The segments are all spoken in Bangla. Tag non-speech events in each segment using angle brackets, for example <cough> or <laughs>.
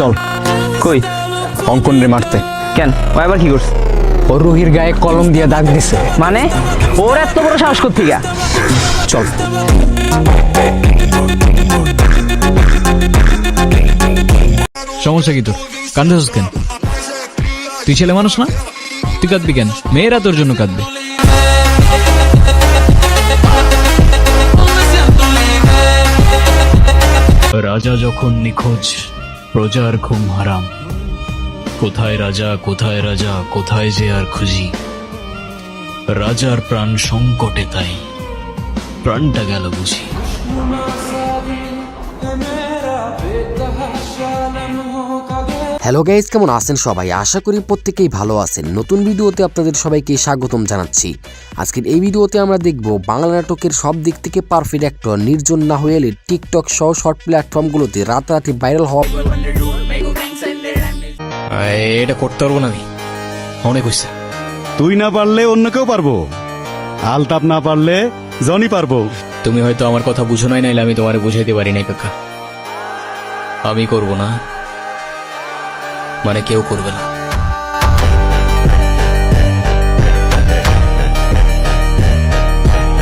চল। কই? অঙ্কন রে মারতে। কেন? ও আবার কি করছে? ও রুহির গায়ে কলম দিয়ে দাগ দিছে। মানে? ওর এত বড় সাহস করতে গা চল। সমস্যা কি তোর? কান্দাস কেন? তুই ছেলে মানুষ না? তুই কাঁদবি কেন? মেয়েরা তোর জন্য কাঁদবে। রাজা যখন নিখোঁজ প্রজার ঘুম হারাম। কোথায় রাজা কোথায় রাজা, কোথায় যে আর খুঁজি। রাজার প্রাণ সংকটে তাই। প্রাণটা গেল বুঝি। হ্যালো গাইজ কেমন আছেন সবাই? আশা করি প্রত্যেকেই ভালো আছেন। নতুন ভিডিওতে আপনাদের সবাইকে স্বাগতম জানাচ্ছি। আজকের এই ভিডিওতে আমরা দেখব বাংলা নাটকের সব দিক থেকে পারফেক্ট অ্যাক্টর নির্জন না হয়ে এলে টিকটক সহ শর্ট প্ল্যাটফর্মগুলোতে রাতারাতি ভাইরাল হওয়া এটা করতে পারব না আমি। অনেক হয়েছে তুই না পারলে অন্য কেউ পারব। আলতাপ না পারলে জনি পারব। তুমি হয়তো আমার কথা বুঝো নাই নাইলে আমি তোমারে বুঝাইতে পারি নাই কাকা। আমি করব না। মানে কেউ করবে না।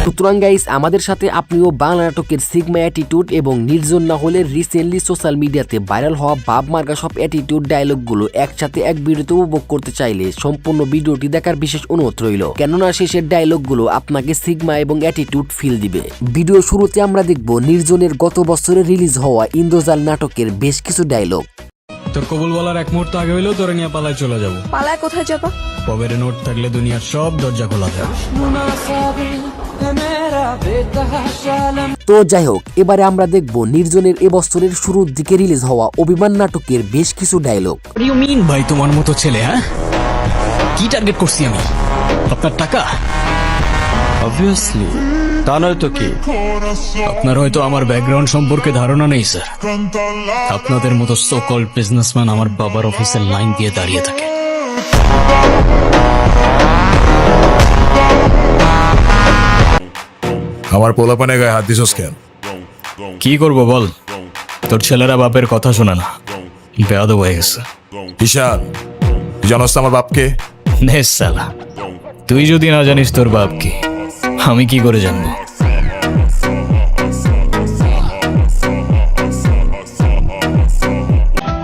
সুতরাং গাইস আমাদের সাথে আপনিও বাংলা নাটকের সিগমা অ্যাটিটিউড এবং নির্জন না হলে রিসেন্টলি সোশ্যাল মিডিয়াতে ভাইরাল হওয়া বাপ মার্কা সব অ্যাটিটিউড ডায়লগগুলো একসাথে এক ভিডিওতে উপভোগ করতে চাইলে সম্পূর্ণ ভিডিওটি দেখার বিশেষ অনুরোধ রইল। কেননা শেষের ডায়লগগুলো আপনাকে সিগমা এবং অ্যাটিটিউড ফিল দিবে। ভিডিও শুরুতে আমরা দেখব নির্জনের গত বছরে রিলিজ হওয়া ইন্দ্রজাল নাটকের বেশ কিছু ডায়লগ তোর কবুল বলার এক মুহূর্ত আগে হইলেও তোরে নিয়ে পালায় চলে যাব। পালায় কোথায় যাবা? পবের নোট থাকলে দুনিয়ার সব দরজা খোলা থাকে তো যাই হোক এবারে আমরা দেখব নির্জনের এবছরের শুরুর দিকে রিলিজ হওয়া অভিমান নাটকের বেশ কিছু ডায়লগ ইউ মিন ভাই তোমার মতো ছেলে হ্যাঁ? কি টার্গেট করছি আমি? আপনার টাকা? অবভিয়াসলি তা নয় তো কি? আপনার হয়তো আমার ব্যাকগ্রাউন্ড সম্পর্কে ধারণা নেই স্যার। আপনাদের মতো সকল বিজনেসম্যান আমার বাবার অফিসের লাইন দিয়ে দাঁড়িয়ে থাকে। আমার পোলাপানে গায়ে হাত দিছস কেন? কি করব বল? তোর ছেলেরা বাপের কথা শোনে না। বেয়াদ হয়ে গেছে। ঈশান তুই জানোস আমার বাপকে? নে সালা তুই যদি না জানিস তোর বাপ কি? আমি কি করে জানব?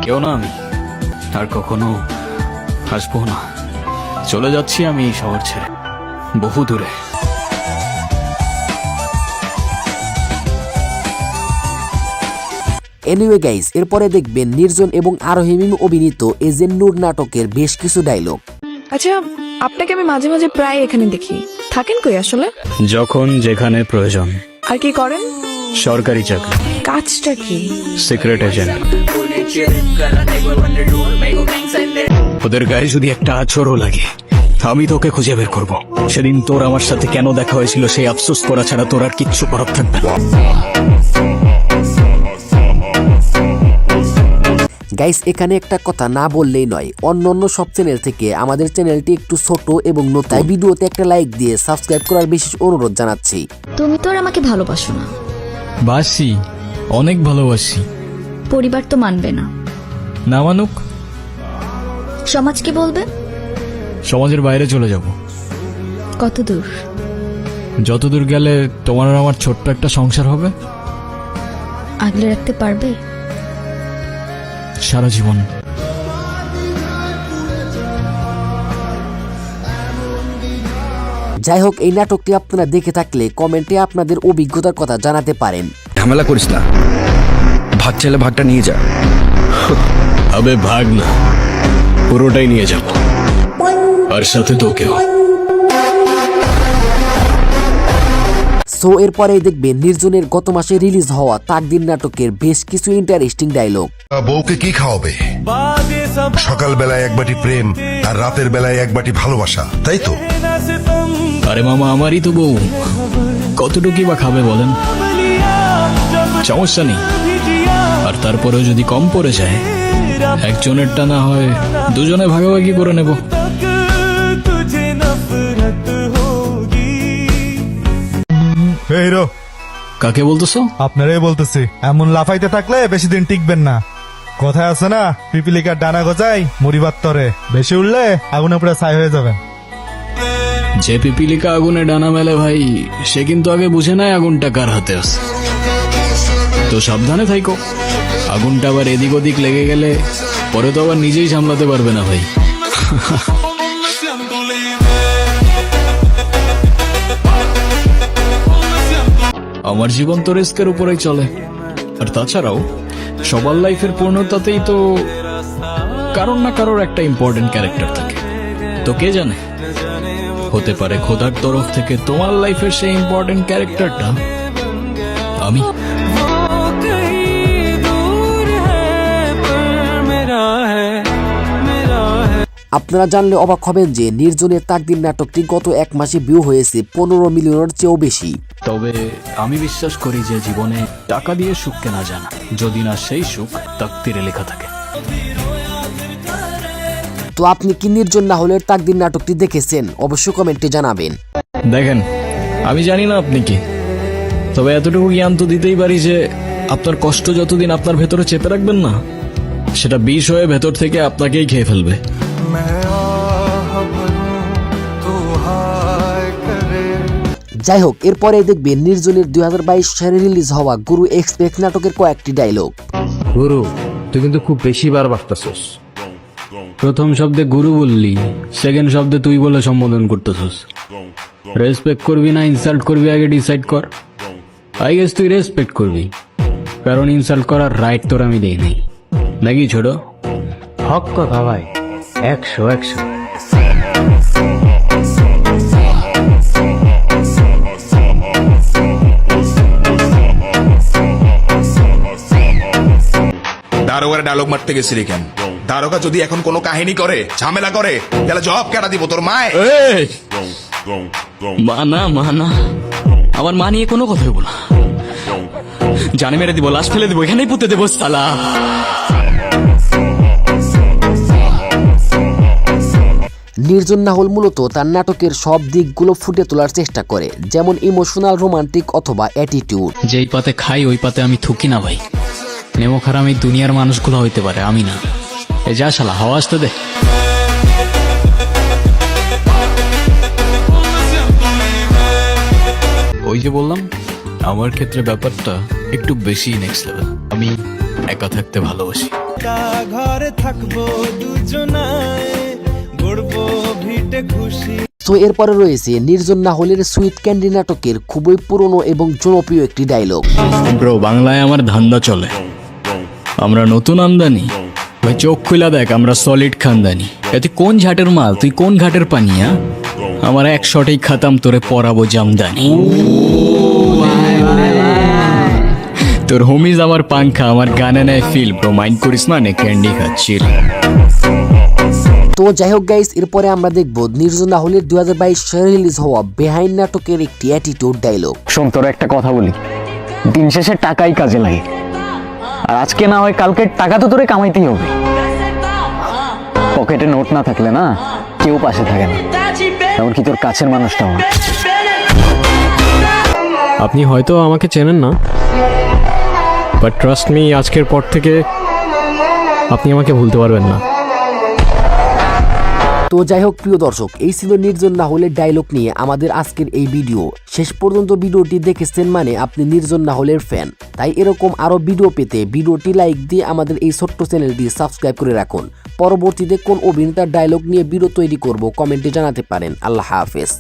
কেউ না আমি আর কখনো আসব না। চলে যাচ্ছি আমি এই শহর ছেড়ে বহু দূরে। এনিওয়ে গাইস এরপরে দেখবেন নির্জন এবং আরোহিমিম অভিনীত এজেন্ট নূর নাটকের বেশ কিছু ডায়লগ আচ্ছা আপনাকে আমি মাঝে মাঝে প্রায় এখানে দেখি। থাকেন কই আসলে? যখন যেখানে প্রয়োজন। আর কি করেন? সরকারি চাকরি। কাজটা কি? সিক্রেট এজেন্ট ওদের গায়ে যদি একটা আছরও লাগে আমি তোকে খুঁজে বের করব। সেদিন তোর আমার সাথে কেন দেখা হয়েছিল সেই আফসোস করা ছাড়া তোর আর কিচ্ছু করার থাকবে গাইস এখানে একটা কথা না বললেই নয়। অন্য অন্য সব চ্যানেল থেকে আমাদের চ্যানেলটি একটু ছোট এবং নতুন। তাই ভিডিওতে একটা লাইক দিয়ে সাবস্ক্রাইব করার বিশেষ অনুরোধ জানাচ্ছি। তুমি তো আর আমাকে ভালোবাসো না। বাসি অনেক ভালোবাসি। পরিবার তো মানবে না। না মানুক। সমাজ কি বলবে? সমাজের বাইরে চলে যাব। কত দূর? যতদূর গেলে তোমার আর আমার ছোট্ট একটা সংসার হবে? আগলে রাখতে পারবে? সারা জীবন। যাই হোক এই নাটকটি আপনারা দেখে থাকলে কমেন্টে আপনাদের অভিজ্ঞতার কথা জানাতে পারেন। ঝামেলা করিস না। ভাগ চাইলে ভাগটা নিয়ে যা। আবে ভাগ না। পুরোটাই নিয়ে যাব। আর সাথে তোকেও। সো এরপরেই দেখবেন নির্জনের গত মাসে রিলিজ হওয়া তাকদিন নাটকের বেশ কিছু ইন্টারেস্টিং ডায়লগ বউকে কি খাওয়াবে? সকাল বেলায় এক বাটি প্রেম আর রাতের বেলায় এক বাটি ভালোবাসা তাই তো? আরে মামা আমারই তো বউ। কতটুকুই বা খাবে বলেন? সমস্যা নেই। আর তারপরেও যদি কম পড়ে যায় একজনেরটা না হয় দুজনে ভাগাভাগি করে নেব। হিরো। কাকে বলতেছো? আপনারাই বলতেছি এমন লাফাইতে থাকলে বেশি দিন টিকবেন না। কথায় আছে না পিপিলিকার ডানা গজাই মরিবার তরে বেশি উঠলে আগুনে পুরো ছাই হয়ে যাবে যে পিপিলিকা আগুনে ডানা মেলে ভাই সে কিন্তু আগে বুঝে নাই আগুনটা কার হাতে আছে। তো সাবধানে থাইকো আগুনটা আবার এদিক ওদিক লেগে গেলে পরে তো আবার নিজেই সামলাতে পারবে না ভাই। <laughs> আমার জীবন তো রিস্কের উপরেই চলে। আর তাছাড়াও, সবার লাইফের পূর্ণতাতেই তো কারোর না কারোর একটা ইম্পর্টেন্ট ক্যারেক্টার থাকে। তো কে জানে? হতে পারে খোদার তরফ থেকে তোমার লাইফের সেই ইম্পর্টেন্ট ক্যারেক্টারটা আমি। আপনারা জানলে অবাক হবেন যে নির্জনের তাকদির নাটকটি গত এক মাসে ভিউ হয়েছে পনেরো মিলিয়নের চেয়েও বেশি। তবে আমি বিশ্বাস করি যে জীবনে টাকা দিয়ে সুখ কেনা যায় না। যদি না সেই সুখ তাকতিরে লেখা থাকে। তো আপনি কি নির্জন না হলে তাকদির নাটকটি দেখেছেন? অবশ্যই কমেন্টে জানাবেন। দেখেন আমি জানি না আপনি কি। তবে এতটুকু জ্ঞান তো দিতেই পারি যে আপনার কষ্ট যতদিন আপনার ভেতরে চেপে রাখবেন না সেটা বিষ হয়ে ভেতর থেকে আপনাকেই খেয়ে ফেলবে। যাই হোক এরপরে দেখবেন নির্জনের দুই হাজার বাইশ সালে রিলিজ হওয়া গুরু এক্সপেক্ট নাটকের কয়েকটি ডায়লগ গুরু তুই কিন্তু খুব বেশি বার বাড়তেছস। প্রথম শব্দে গুরু বললি সেকেন্ড শব্দে তুই বলে সম্বোধন করতেছস। রেসপেক্ট করবি না ইনসাল্ট করবি আগে ডিসাইড কর। আই গেস তুই রেসপেক্ট করবি কারণ ইনসাল্ট করার রাইট তোর আমি দেই নাই। নাকি ছোট? হক কথা ভাই একশো একশো। দারোগার ডায়লগ মারতে গেছিলি কেন? দারোগা যদি এখন কোনো কাহিনী করে ঝামেলা করে তাহলে জবাব কেটা দিব তোর মায়? মানা মানা। আমার মা নিয়ে কোনো কথা বলো জানে মেরে দিব লাশ ফেলে দিব এখানেই পুঁতে দেবো সালা। নির্জন নাহল মূলত তার নাটকের সব দিকগুলো ফুটে তোলার চেষ্টা করে যেমন ইমোশনাল রোমান্টিক অথবা অ্যাটিটিউড যেই পাতে খাই ওই পাতে আমি থুকি না ভাই। নেমো খারাপ এই দুনিয়ার মানুষগুলো হইতে পারে আমি না। এ যা শালা হাওয়া আসতে দে। ওই যে বললাম আমার ক্ষেত্রে ব্যাপারটা একটু বেশি নেক্সট লেভেল আমি একা থাকতে ভালোবাসি। ঘরে থাকব দুজনায়। গড়বো ভিটে খুশি। তো এরপরে রয়েছে নির্জন নাহলের সুইট ক্যান্ডি নাটকের খুবই পুরনো এবং জনপ্রিয় একটি ডায়লগ ব্রো বাংলায় আমার ধান্দা চলে। আমরা নতুন আমদানি। ভাই চোখ খুলা দেখ আমরা সলিড খানদানি। এতে কোন ঝাটের মাল? তুই কোন ঘাটের পানিয়া আমার এক শটেই খাতাম তোরে পরাবো জামদানি। তোর হোমিজ আমার পাংখা আমার গানে নেয় ফিল ব্রো মাইন্ড করিস না নে ক্যান্ডি খাচ্ছিল তো যাই হোক গাইস এরপরে আমরা দেখব নির্জন নাহলের দুই হাজার বাইশ সালে রিলিজ হওয়া বেহাইন্ড নাটকের একটি অ্যাটিটিউড ডায়লগ শোন তোর একটা কথা বলি। দিন শেষে টাকাই কাজে লাগে। আর আজকে না হয় কালকে টাকা তো তোরে কামাইতেই হবে। পকেটে নোট না থাকলে না কেউ পাশে থাকে না। এমনকি তোর কাছের মানুষটাও না। আপনি হয়তো আমাকে চেনেন না বাট ট্রাস্ট মি আজকের পর থেকে আপনি আমাকে ভুলতে পারবেন না। তো যাই হোক, প্রিয় দর্শক, এই ছিল নির্জন না হলে ডায়লগ নিয়ে আমাদের আজকের এই ভিডিও শেষ পর্যন্ত ভিডিওটি দেখেছেন মানে আপনি নির্জন না হলের ফ্যান তাই এরকম আরও ভিডিও পেতে ভিডিওটি লাইক দিয়ে আমাদের এই ছোট্ট চ্যানেলটি সাবস্ক্রাইব করে রাখুন। পরবর্তীতে কোন অভিনেতার ডায়লগ নিয়ে ভিডিও তৈরি করব কমেন্টে জানাতে পারেন। আল্লাহ হাফেজ।